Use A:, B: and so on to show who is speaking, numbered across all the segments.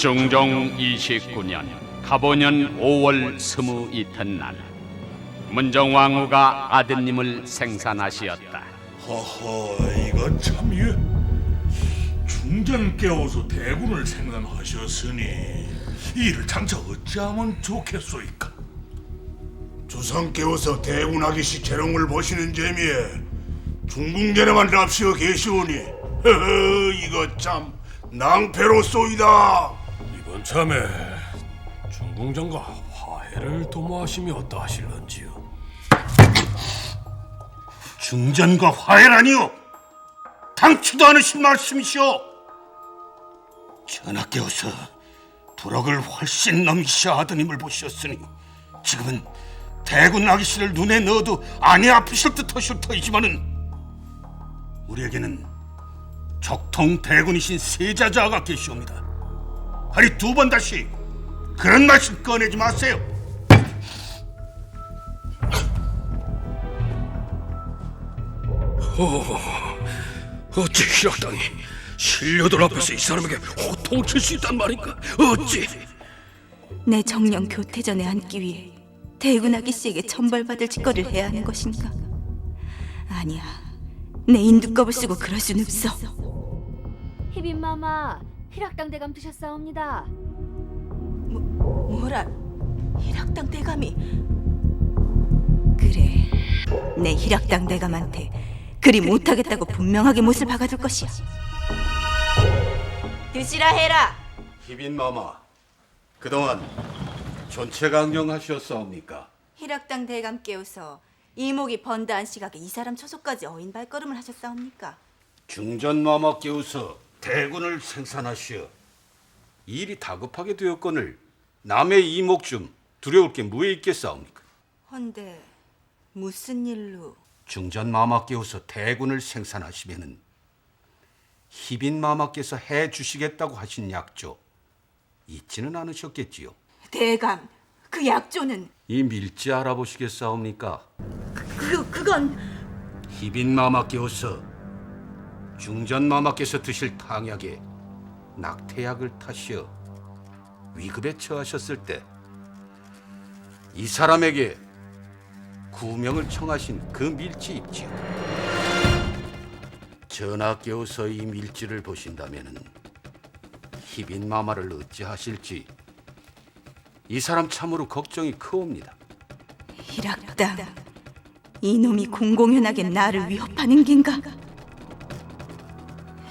A: 중종 29년 가보년 5월 스무 이튿날 문정왕후가 아드님을 생산하시었다.
B: 허허 이거 참 예. 중전 깨워서 대군을 생산하셨으니 이를 장차 어찌하면 좋겠소이까
C: 조상 깨워서 대군하기 시 재롱을 보시는 재미에 중궁전에만 납시어 계시오니 허허 이거 참 낭패로 쏘이다
D: 이번 참에 중궁장과 화해를 도모하심이 어떠하실런지요?
C: 중전과 화해라니요! 당치도 않으신 말씀이시오! 전하께서 부럭을 훨씬 넘기셔 아드님을 보셨으니 지금은 대군 아기씨를 눈에 넣어도 안이 아프실 듯 하실 터이지만은 우리에게는 적통 대군이신 세자자가 계시옵니다 하리 두번 다시 그런 말씀 꺼내지 마세요
D: 어찌 희락당이 신료들 앞에서 이 사람에게 호통을 칠 수 있단 말인가? 어찌?
E: 내 정령 교태전에 앉기 위해 대군아기 씨에게 천벌받을 짓거리를 해야 하는 것인가? 아니야, 내 인두껍을 쓰고 그럴 순 없어.
F: 희빈 마마 희락당 대감 드셨사옵니다.
E: 뭐라, 희락당 대감이? 그래, 내 희락당 대감한테 그리 못하겠다고 분명하게 못을 박아둘 것이야. 드시라 해라.
G: 희빈 마마, 그동안 전체 강령하셨사옵니까?
E: 희락당 대감 깨워서 이목이 번다한 시각에 이 사람 처소까지 어인 발걸음을 하셨사옵니까?
G: 중전 마마 깨우서 대군을 생산하시어 일이 다급하게 되었거늘 남의 이목 좀 두려울 게 무에 있겠사옵니까?
E: 헌데 무슨 일로?
G: 중전 마마 깨우서 대군을 생산하시면은 희빈 마마께서 해 주시겠다고 하신 약조 잊지는 않으셨겠지요?
E: 대감, 그 약조는
G: 이 밀지 알아보시겠사옵니까?
E: 그 그건
G: 희빈 마마께서 중전마마께서 드실 탕약에 낙태약을 타시어 위급에 처하셨을 때 이 사람에게 구명을 청하신 그 밀지 있지요. 전하께서 이 밀지를 보신다면은 희빈 마마를 어찌하실지 이 사람 참으로 걱정이 크옵니다.
E: 희락당. 이놈이 공공연하게 나를 위협하는 겐가?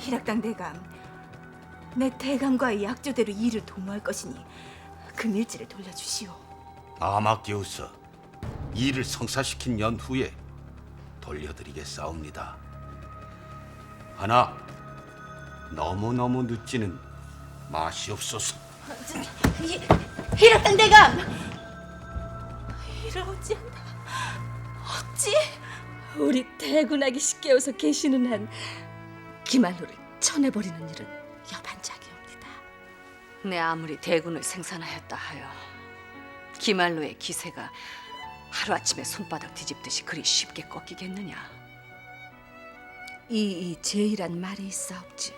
E: 희락당 대감, 내 대감과의 약조대로 일을 도모할 것이니 그 밀지를 돌려주시오.
G: 마마께서 일을 성사시킨 연후에 돌려드리겠사옵니다. 하나 너무너무 늦지는 마시옵소서.
E: 희, 희락당 대감! 이를 어찌한다. 어찌?
H: 우리 대군하기 쉽게 어서 계시는 한 기말로를 쳐내버리는 일은 여반작이옵니다.
F: 내 아무리 대군을 생산하였다 하여 기말로의 기세가 하루아침에 손바닥 뒤집듯이 그리 쉽게 꺾이겠느냐?
H: 이 제이란 말이 있사옵지요.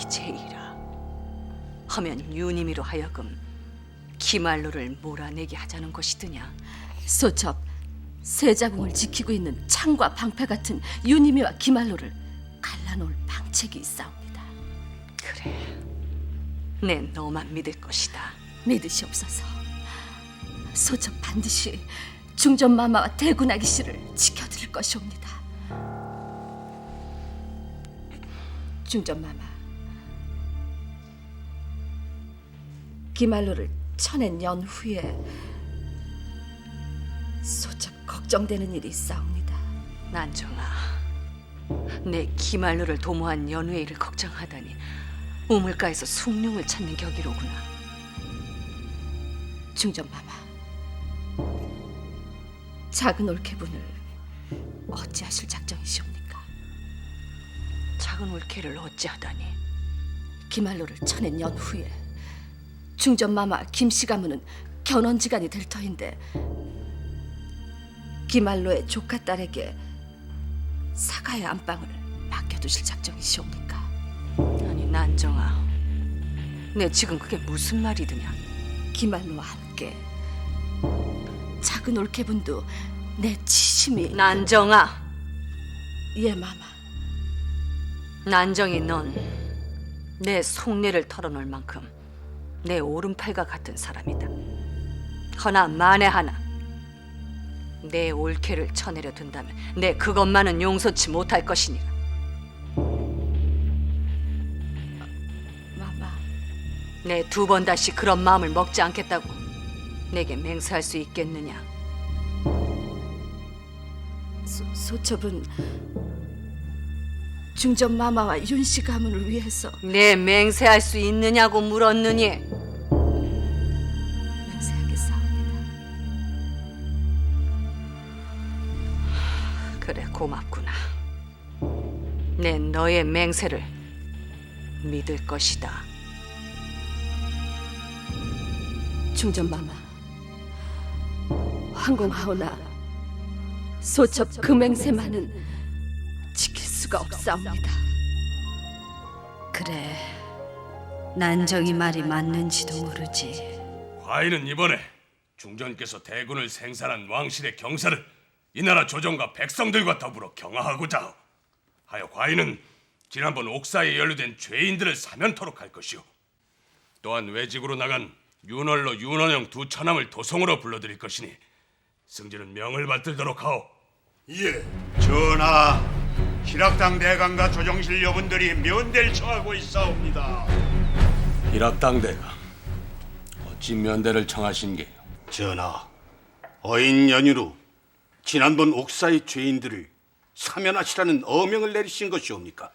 F: 이제이라 하면 유님이로 하여금 기말로를 몰아내게 하자는 것이드냐?
H: 소첩 세자궁을 지키고 있는 창과 방패 같은 유니미와 기말로를 갈라놓을 방책이 있사옵니다.
F: 그래, 내 너만 믿을 것이다.
H: 믿으시옵소서. 소첩 반드시 중전 마마와 대군아기 씨를 지켜드릴 것이옵니다. 중전 마마, 기말로를 쳐낸 연 후에 소첩 걱정되는 일이 있사옵니다.
F: 난정아, 내 기말로를 도모한 연회일을 걱정하다니 우물가에서 숭늉을 찾는 격이로구나.
H: 중전 마마, 작은 올케분을 어찌하실 작정이시옵니까?
F: 작은 올케를 어찌하다니
H: 기말로를 쳐낸 연후에 중전 마마 김씨 가문은 견원지간이 될 터인데 기말로의 조카 딸에게 사가의 안방을 맡겨두실 작정이시옵니까?
F: 아니 난정아 내 지금 그게 무슨 말이드냐?
H: 기말로와 함께 작은 올케분도 내 치심이
F: 난정아,
H: 예 마마
F: 난정이 넌 내 속내를 털어놓을 만큼 내 오른팔과 같은 사람이다. 허나 만에 하나 내 올케를 쳐내려 둔다면 내 그것만은 용서치 못할 것이니라.
H: 마마
F: 내 두 번 다시 그런 마음을 먹지 않겠다고 내게 맹세할 수 있겠느냐?
H: 소, 소첩은 중전 마마와 윤씨 가문을 위해서
F: 내 맹세할 수 있느냐고 물었느니 고맙구나. 내 너의 맹세를 믿을 것이다.
H: 중전 마마 황공하오나 소첩 그 맹세만은 지킬 수가 없사옵니다
I: 그래, 난정이 말이 맞는지도 모르지.
J: 과인은 이번에 중전께서 대군을 생산한 왕실의 경사를 이 나라 조정과 백성들과 더불어 경하하고자 하오. 하여 과인은 지난번 옥사에 연루된 죄인들을 사면토록 할 것이오. 또한 외직으로 나간 윤월로 윤원영 두 처남을 도성으로 불러들일 것이니 승진은 명을 받들도록 하오.
G: 예, 전하. 희락당 대감과 조정실 여분들이 면대를 청하고 있사옵니다.
K: 일학당 대가 어찌 면대를 청하신 게요?
G: 전하, 어인 연유로 지난번 옥사의 죄인들을 사면하시라는 어명을 내리신 것이옵니까?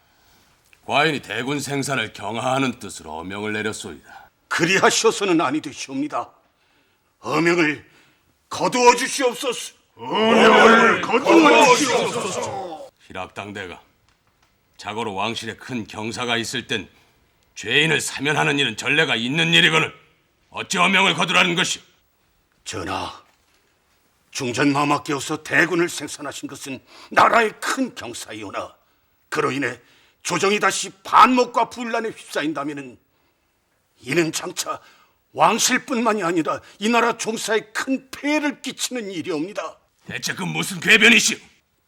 K: 과인이 대군 생산을 경하하는 뜻으로 어명을 내렸소이다.
G: 그리하셔서는 아니 되시옵니다. 어명을 거두어 주시옵소서. 어명을 거두어 주시옵소서.
K: 희락당 대가 자고로 왕실에 큰 경사가 있을 땐 죄인을 사면하는 일은 전례가 있는 일이거늘 어찌 어명을 거두라는 것이오?
G: 전하, 중전 마마께서 대군을 생산하신 것은 나라의 큰 경사이오나 그로 인해 조정이 다시 반목과 분란에 휩싸인다면은 이는 장차 왕실뿐만이 아니라 이 나라 종사에 큰 폐해를 끼치는 일이옵니다.
J: 대체 그 무슨 궤변이시오?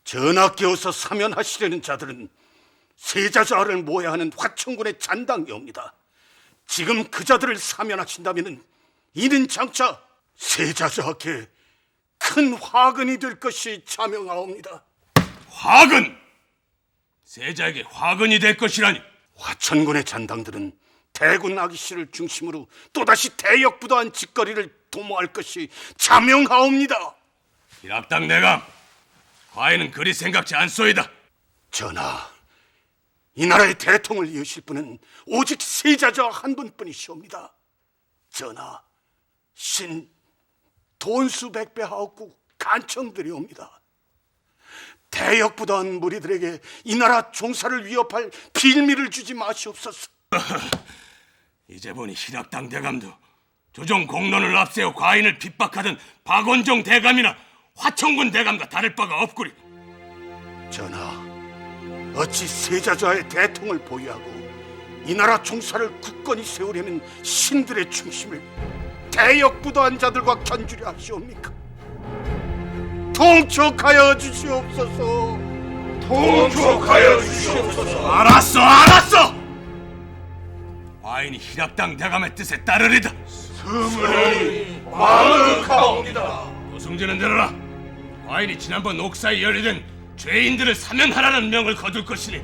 G: 전하께서 사면하시려는 자들은 세자자를 모야 하는 화천군의 잔당이옵니다. 지금 그 자들을 사면하신다면 이는 장차 세자자께 큰 화근이 될 것이 자명하옵니다.
J: 화근! 세자에게 화근이 될 것이라니
G: 화천군의 잔당들은 대군 아기씨를 중심으로 또다시 대역부도한 짓거리를 도모할 것이 자명하옵니다.
J: 희락당 대감 과인은 그리 생각지 않소이다.
G: 전하, 이 나라의 대통을 이으실 분은 오직 세자자 한 분뿐이시옵니다. 전하, 신 돈수 백배 하옵고 간청드리옵니다. 대역부도한 무리들에게 이 나라 종사를 위협할 빌미를 주지 마시옵소서.
J: 이제 보니 희락당 대감도 조정 공론을 앞세워 과인을 핍박하던 박원종 대감이나 화천군 대감과 다를 바가 없구리.
G: 전하, 어찌 세자자의 대통을 보유하고 이 나라 종사를 굳건히 세우려는 신들의 중심을 대역부도한 자들과 견주려 하시옵니까? 통촉하여 주시옵소서. 통촉하여 주시옵소서.
J: 알았어, 알았어. 과인이 희락당 대감의 뜻에 따르리다.
G: 스물이 마음을 가옵니다.
J: 도승진은 들어라. 과인이 지난번 옥사에 연루된 죄인들을 사면하라는 명을 거둘 것이니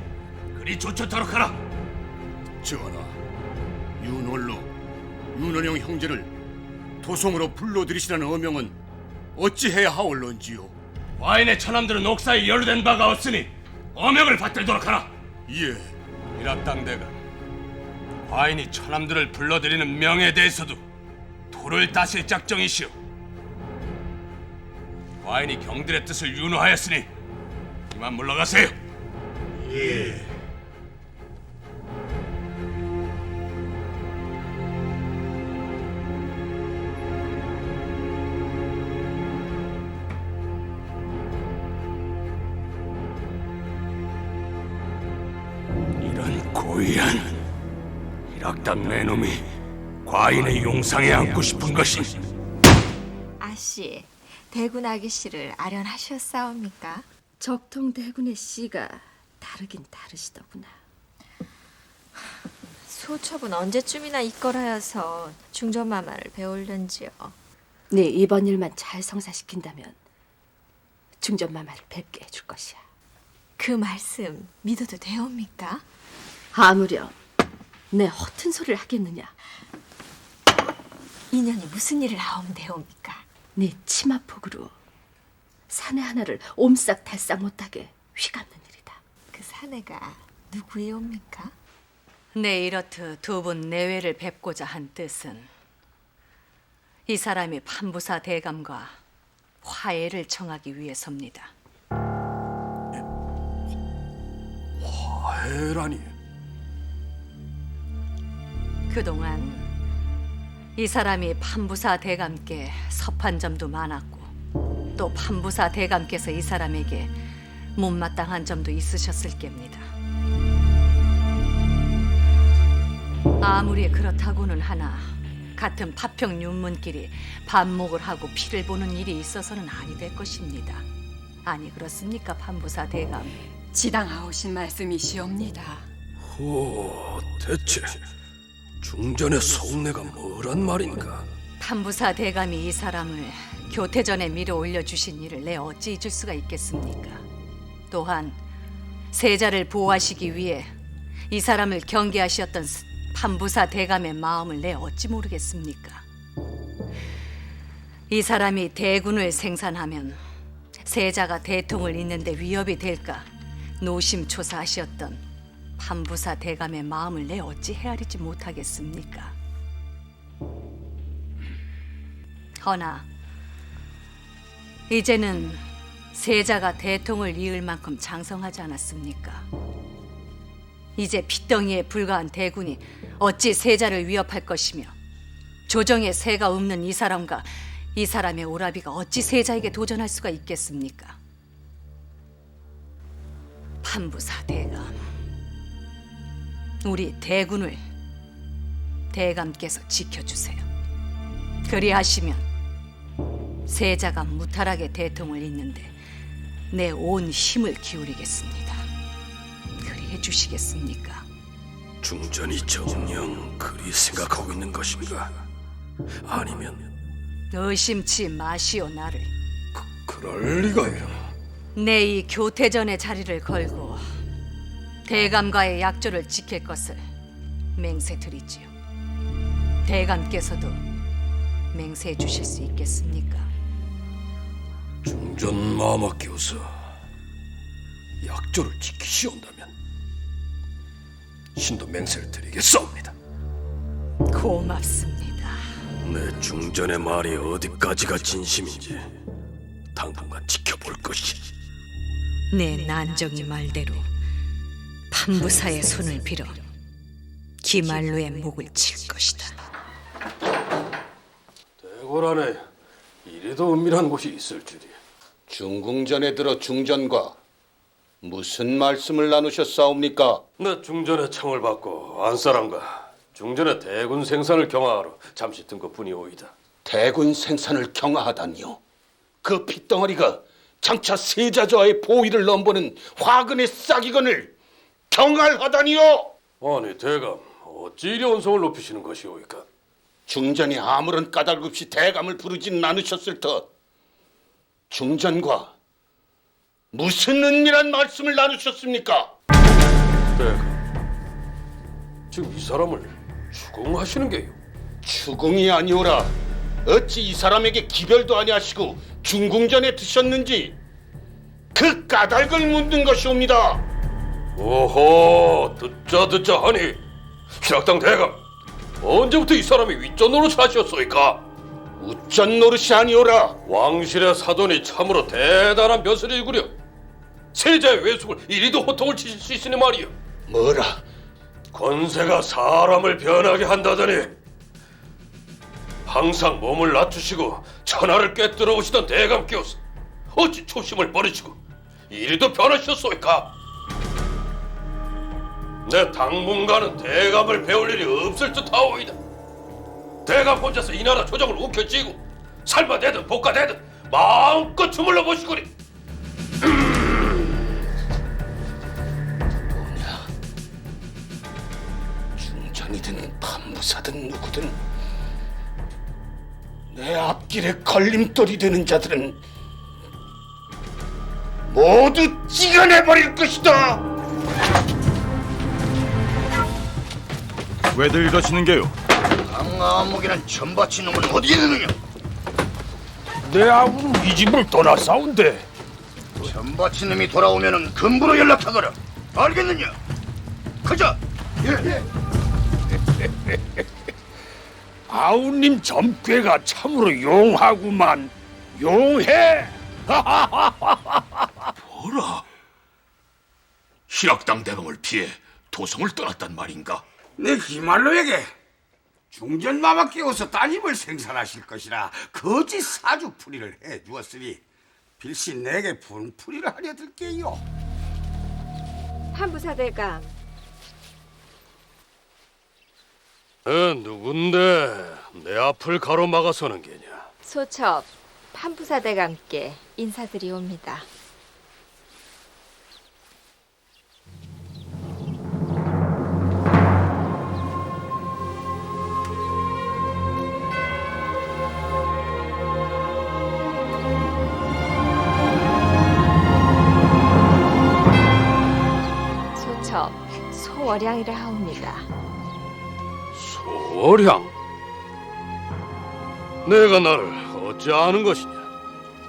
J: 그리 조처토록 하라.
G: 전하, 윤월로 윤원영 형제를 도성으로 불러들이시라는 어명은 어찌해야 하올런지요?
J: 과인의 처남들은 옥사에 연루된 바가 없으니 어명을 받들도록 하라.
G: 예,
K: 일학당 대가 과인이 처남들을 불러들이는 명에 대해서도
J: 도를 따실 작정이시오. 과인이 경들의 뜻을 윤호하였으니 이만 물러가세요. 이 일학당 내놈이
D: 과인의 용상에 안고 싶은 것이
L: 아씨, 대군 아기 씨를 아련하셨사옵니까?
H: 적통 대군의 씨가 다르긴 다르시더구나.
L: 소첩은 언제쯤이나 이끌어야서 중전마마를 배울는지요.
H: 네 이번 일만 잘 성사시킨다면 중전마마를 뵙게 해줄 것이야.
L: 그 말씀 믿어도 되옵니까?
H: 아무렴 내 허튼 소리를 하겠느냐?
L: 인연이 무슨 일을 하옵되옵니까?
H: 네 치마폭으로 사내 하나를 옴싹 달싹 못하게 휘감는 일이다.
L: 그 사내가 누구이옵니까?
F: 네 이렇듯 두 분 내외를 뵙고자 한 뜻은 이 사람이 판부사 대감과 화해를 청하기 위해서입니다.
D: 화해라니
F: 그동안 이 사람이 판부사 대감께 섭한 점도 많았고 또 판부사 대감께서 이 사람에게 못마땅한 점도 있으셨을 겁니다. 아무리 그렇다고는 하나 같은 파평 윤문끼리 반목을 하고 피를 보는 일이 있어서는 아니 될 것입니다. 아니 그렇습니까 판부사 대감?
M: 지당하오신 말씀이시옵니다.
D: 오 대체 중전의 속내가 뭐란 말인가
F: 판부사 대감이 이 사람을 교태전에 밀어 올려 주신 일을 내 어찌 잊을 수가 있겠습니까? 또한 세자를 보호하시기 위해 이 사람을 경계하셨던 스- 판부사 대감의 마음을 내 어찌 모르겠습니까? 이 사람이 대군을 생산하면 세자가 대통을 잇는데 위협이 될까 노심초사하셨던 판부사 대감의 마음을 내 어찌 헤아리지 못하겠습니까? 허나 이제는 세자가 대통을 이을 만큼 장성하지 않았습니까? 이제 핏덩이에 불과한 대군이 어찌 세자를 위협할 것이며 조정에 새가 없는 이 사람과 이 사람의 오라비가 어찌 세자에게 도전할 수가 있겠습니까? 판부사 대감, 우리 대군을 대감께서 지켜주세요. 그리하시면 세자가 무탈하게 대통을 잇는데 내 온 힘을 기울이겠습니다. 그리해 주시겠습니까?
D: 중전이 정녕 그리 생각하고 있는 것인가 아니면
F: 의심치 마시오 나를.
D: 그럴 리가요
F: 내 이 교태전의 자리를 걸고 대감과의 약조를 지킬 것을 맹세드리지요. 대감께서도 맹세해 주실 수 있겠습니까?
D: 중전 마마께서 약조를 지키시온다면 신도 맹세를 드리겠사옵니다
F: 고맙습니다.
D: 내 중전의 말이 어디까지가 진심인지 당분간 지켜볼 것이
F: 내 난정이 말대로 판부사의 손을 빌어 기말로의 목을 칠 것이다.
D: 대궐 안에 이래도 은밀한 곳이 있을 줄이야
G: 중궁전에 들어 중전과 무슨 말씀을 나누셨사옵니까?
D: 내 중전의 청을 받고 안사람과 중전의 대군 생산을 경하하러 잠시 든 것뿐이 오이다
G: 대군 생산을 경하하다니요. 그 핏덩어리가 장차 세자저하의 보위를 넘보는 화근의 싹이건을 경할하다니요.
D: 아니 대감 어찌 이리 언성을 높이시는 것이오이까
G: 중전이 아무런 까닭 없이 대감을 부르진 않으셨을 터. 중전과 무슨 은밀한 말씀을 나누셨습니까?
D: 대감 지금 이 사람을 추궁하시는 게요
G: 추궁이 아니오라. 어찌 이 사람에게 기별도 아니하시고 중궁전에 드셨는지 그 까닭을 묻는 것이옵니다.
D: 오호 듣자 듣자 하니 신학당 대감 언제부터 이 사람이 윗전 노릇을 하셨소이까
G: 우전 노릇이 아니오라.
D: 왕실의 사돈이 참으로 대단한 벼슬을 일구려 세자의 외숙을 이리도 호통을 치실 수 있으니 말이요
G: 뭐라?
D: 권세가 사람을 변하게 한다더니 항상 몸을 낮추시고 천하를 꿰뚫어 오시던 대감께서 어찌 초심을 버리시고 이리도 변하셨소이까? 내 당분간은 대감을 배울 일이 없을 듯하오이다.
J: 대감 혼자서 이 나라 조정을 움켜쥐고 살마되든 복가되든 마음껏 주물러 보시거니
G: 중전이든 판부사든 누구든 내 앞길에 걸림돌이 되는 자들은 모두 찍어내 버릴 것이다.
N: 왜들 이러시는 게요?
G: 강아무기란 전바치 놈은 어디에 있느냐?
O: 내 아우는 이 집을 떠나 싸운데
G: 전바치 놈이 돌아오면은 금부로 연락하거라. 알겠느냐? 가자.
O: 아우님 점괘가 참으로 용하구만 용해
G: 뭐라? 희락당 대검을 피해 도성을 떠났단 말인가? 내 기말로에게 중전마마 끼워서 따님을 생산하실 것이라 거짓 사주풀이를 해 주었으니 필시 내게 분풀이를 하려 들게요.
L: 한부사대감,
D: 에 누군데 내 앞을 가로막아서는 게냐?
L: 소첩, 한부사대감께 인사드리옵니다. 소월양이라 하옵니다.
D: 소량. 내가 너를 어찌 아는 것이냐?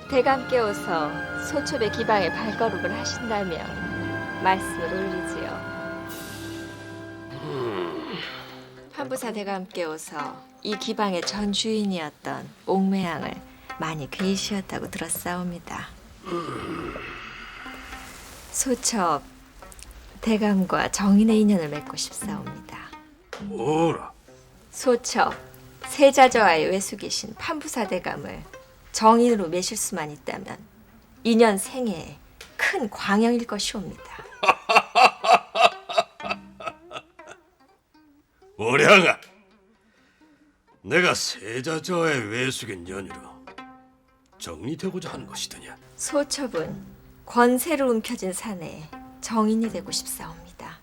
L: 대감께서 소첩의 기방에 발걸음을 하신다면 말씀을 올리지요. 판부사 대감께서 이 기방의 전 주인이었던 옥매양을 많이 괴이시었다고 들었사옵니다. 소첩 대감과 정인의 인연을 맺고 싶사옵니다.
D: 뭐라?
L: 소첩 세자저하의 외숙이신 판부사 대감을 정인으로 매실 수만 있다면 인연 생애에 큰 광영일 것이옵니다.
D: 오량아, 내가 세자저의 외숙인 연유로 정리되고자 하는 것이더냐?
L: 소첩은 권세를 움켜쥔 사내에 정인이 되고 싶사옵니다.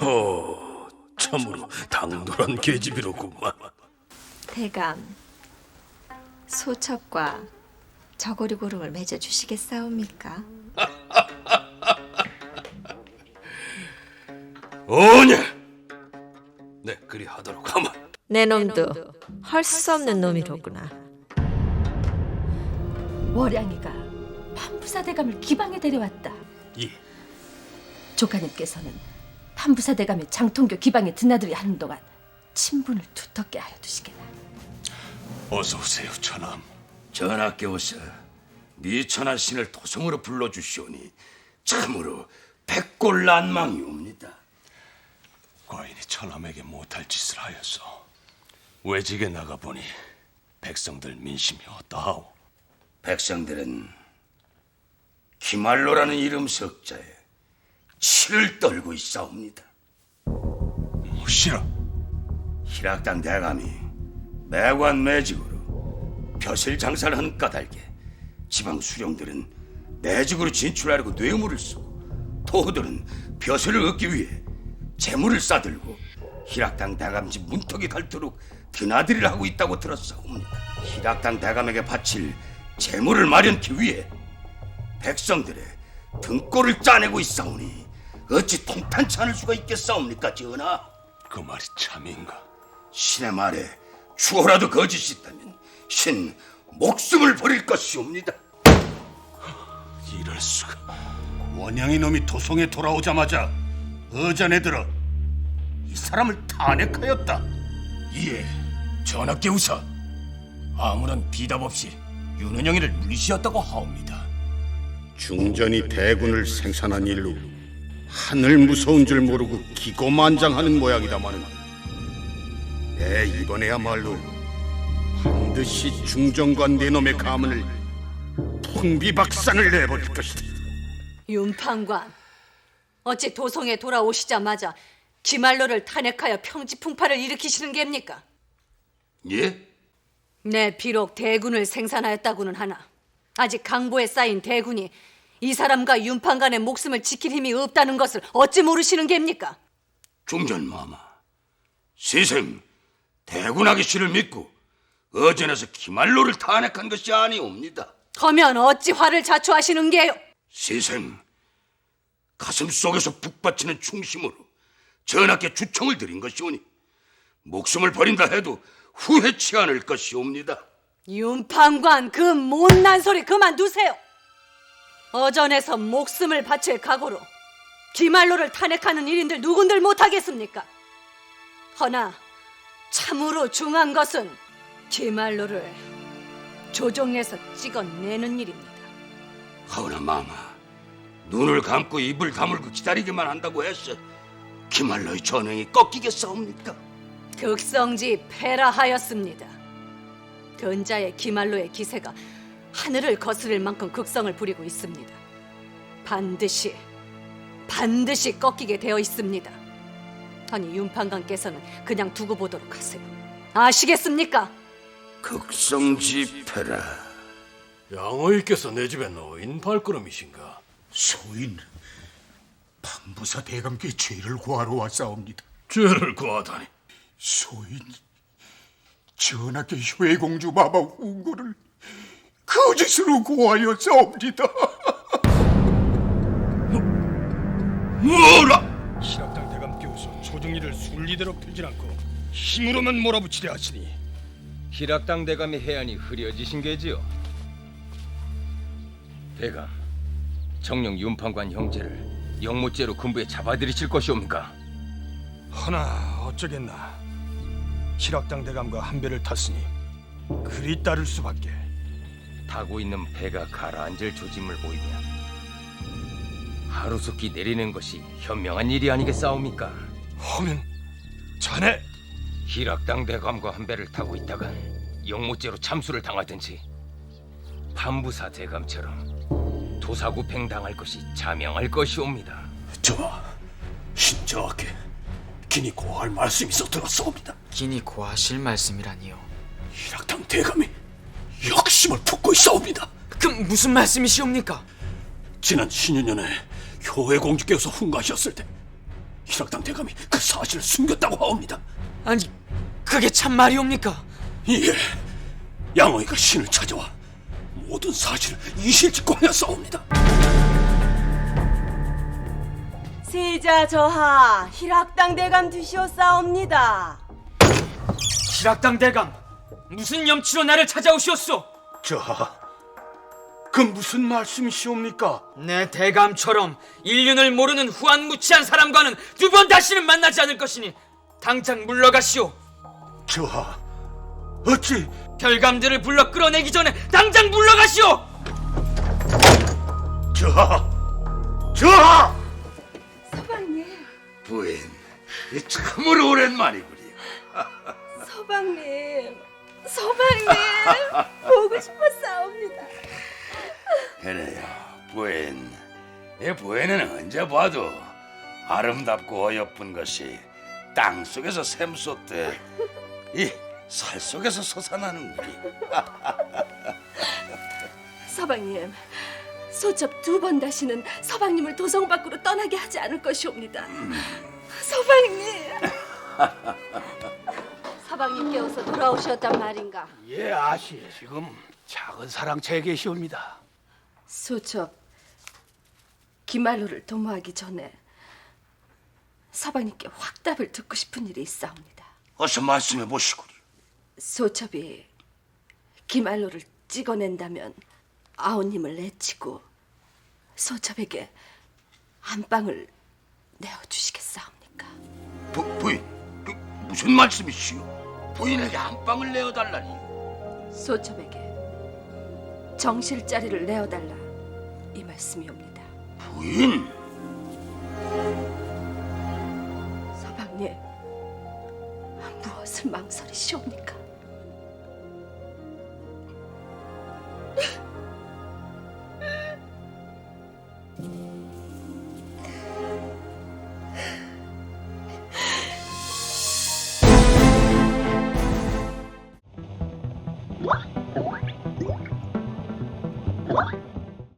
D: 호, 참으로 당돌한 계집이로구만.
L: 대감, 소첩과 저고리 고름을 맺어 주시겠사옵니까?
D: 오냐? 네, 그리 하도록 하마.
L: 내 놈도 할 수 없는 놈이로구나.
H: 월양이가 판부사 대감을 기방에 데려왔다.
D: 예.
H: 조카님께서는 판부사대감이 장통교 기방에 드나들이 하는 동안 친분을 두텁게 하여 두시게나.
D: 어서 오세요, 천암.
G: 전하께서 미천한 신을 도성으로 불러주시오니 참으로 백골 난망이옵니다.
D: 과인이 천암에게 못할 짓을 하였어. 외직에 나가 보니 백성들 민심이 어떠하오?
G: 백성들은 기말로라는 이름 석자에 치를 떨고 있사옵니다.
D: 무시라.
G: 희락당 대감이 매관 매직으로 벼슬 장사를 하는 까닭에 지방 수령들은 내직으로 진출하려고 뇌물을 쓰고 토호들은 벼슬을 얻기 위해 재물을 싸들고 희락당 대감 집 문턱에 갈도록 드나들이를 하고 있다고 들었사옵니다. 희락당 대감에게 바칠 재물을 마련하기 위해 백성들의 등골을 짜내고 있사오니 어찌 통탄치 않을 수가 있겠사옵니까 전하?
D: 그 말이 참인가?
G: 신의 말에 추호라도 거짓이 있다면 신 목숨을 버릴 것이옵니다.
D: 이럴 수가.
G: 원영이 놈이 도성에 돌아오자마자 어전에 들어 이 사람을 탄핵하였다.
J: 예, 전하께 우사 아무런 비답 없이 윤은영이를 물리시었다고 하옵니다.
G: 중전이 대군을 생산한 일로 하늘 무서운 줄 모르고 기고만장하는 모양이다마는 내 이번에야말로 반드시 중전과 네 놈의 가문을 풍비박산을 내버릴 것이다.
F: 윤판관, 어찌 도성에 돌아오시자마자 기말로를 탄핵하여 평지풍파를 일으키시는 겁니까?
G: 예?
F: 내 비록 대군을 생산하였다고는 하나 아직 강보에 쌓인 대군이 이 사람과 윤판관의 목숨을 지킬 힘이 없다는 것을 어찌 모르시는 겁니까?
G: 중전마마, 세생 대군하기 씨를 믿고 어전에서 기말로를 탄핵한 것이 아니옵니다.
F: 하면 어찌 화를 자초하시는 게요?
G: 세생 가슴 속에서 북받치는 충심으로 전하께 주청을 드린 것이오니 목숨을 버린다 해도 후회치 않을 것이옵니다.
F: 윤판관 그 못난 소리 그만두세요. 어전에서 목숨을 바칠 각오로 기말로를 탄핵하는 일인들 누군들 못하겠습니까? 허나 참으로 중한 것은 기말로를 조종해서 찍어내는 일입니다.
G: 하오나 마마 눈을 감고 입을 다물고 기다리기만 한다고 해서 기말로의 전행이 꺾이겠사옵니까?
F: 극성지 폐라하였습니다. 근자의 기말로의 기세가 하늘을 거스를 만큼 극성을 부리고 있습니다. 반드시 반드시 꺾이게 되어 있습니다. 아니 윤판관께서는 그냥 두고 보도록 하세요. 아시겠습니까?
G: 극성지패라
O: 양어이께서 내 집에 노인 발걸음이신가?
G: 소인 판부사 대감께 죄를 구하러 왔사옵니다.
O: 죄를 구하다니.
G: 소인 전하께 효의 공주 마마 훈고를 거짓으로 구하였사옵니다. 뭐라?
O: 신학당 대감께서 조정리를 순리대로 풀지 않고 힘으로만 몰아붙이려 하시니
N: 희락당 대감의 해안이 흐려지신 게지요. 대감, 정령 윤판관 형제를 영모죄로 군부에 잡아들이실 것이옵니까?
O: 하나 어쩌겠나 실학당 대감과 한 배를 탔으니 그리 따를 수밖에
N: 타고 있는 배가 가라앉을 조짐을 보이면 하루속히 내리는 것이 현명한 일이 아니겠사옵니까?
O: 하면 자네
N: 희락당 대감과 한 배를 타고 있다간 영모죄로 참수를 당하든지 판부사 대감처럼 도사구팽 당할 것이 자명할 것이옵니다.
G: 저 신저하게 긴히 고할 말씀이 있어 들었사옵니다.
P: 긴히 고하실 말씀이라니요.
G: 희락당 대감이 역심을 품고 있사옵니다.
P: 그 무슨 말씀이시옵니까?
G: 지난 신유년에 효의 공주께서 훈가하셨을 때 희락당 대감이 그 사실을 숨겼다고 하옵니다.
P: 아니 그게 참 말이옵니까?
G: 예, 양어이가 신을 찾아와 모든 사실을 이실직고 하였사옵니다.
Q: 세자 저하 희락당 대감 드시옵사옵니다.
P: 희락당 대감 무슨 염치로 나를 찾아오시었소?
G: 저하, 그 무슨 말씀이시옵니까?
P: 내 대감처럼 인륜을 모르는 후한무치한 사람과는 두 번 다시는 만나지 않을 것이니 당장 물러가시오.
G: 저하, 어찌
P: 별감들을 불러 끌어내기 전에 당장 물러가시오.
G: 저하, 저하!
Q: 서방님,
G: 부인, 이 참으로 오랜만이구려.
Q: 서방님
G: 이 부인은 언제 봐도 아름답고 어여쁜 것이 땅 속에서 샘솟듯 이살 속에서 솟아나는구리.
H: 서방님, 소첩 두 번 다시는 서방님을 도성 밖으로 떠나게 하지 않을 것이옵니다. 서방님.
F: 서방님께 어서 돌아오셨단 말인가?
O: 예 아시 지금 작은 사랑채에 계시옵니다
H: 소첩 기말로를 도모하기 전에 서방님께 확답을 듣고 싶은 일이 있사옵니다.
G: 어서 말씀해 보시구리.
H: 소첩이 기말로를 찍어낸다면 아우님을 내치고 소첩에게 안방을 내어주시겠사옵니까?
G: 부, 부인, 그, 무슨 말씀이시오? 부인에게 안방을 내어달라니.
H: 소첩에게 정실 자리를 내어달라 이 말씀이옵니다.
G: 부인,
H: 서방님 무엇을 망설이시옵니까?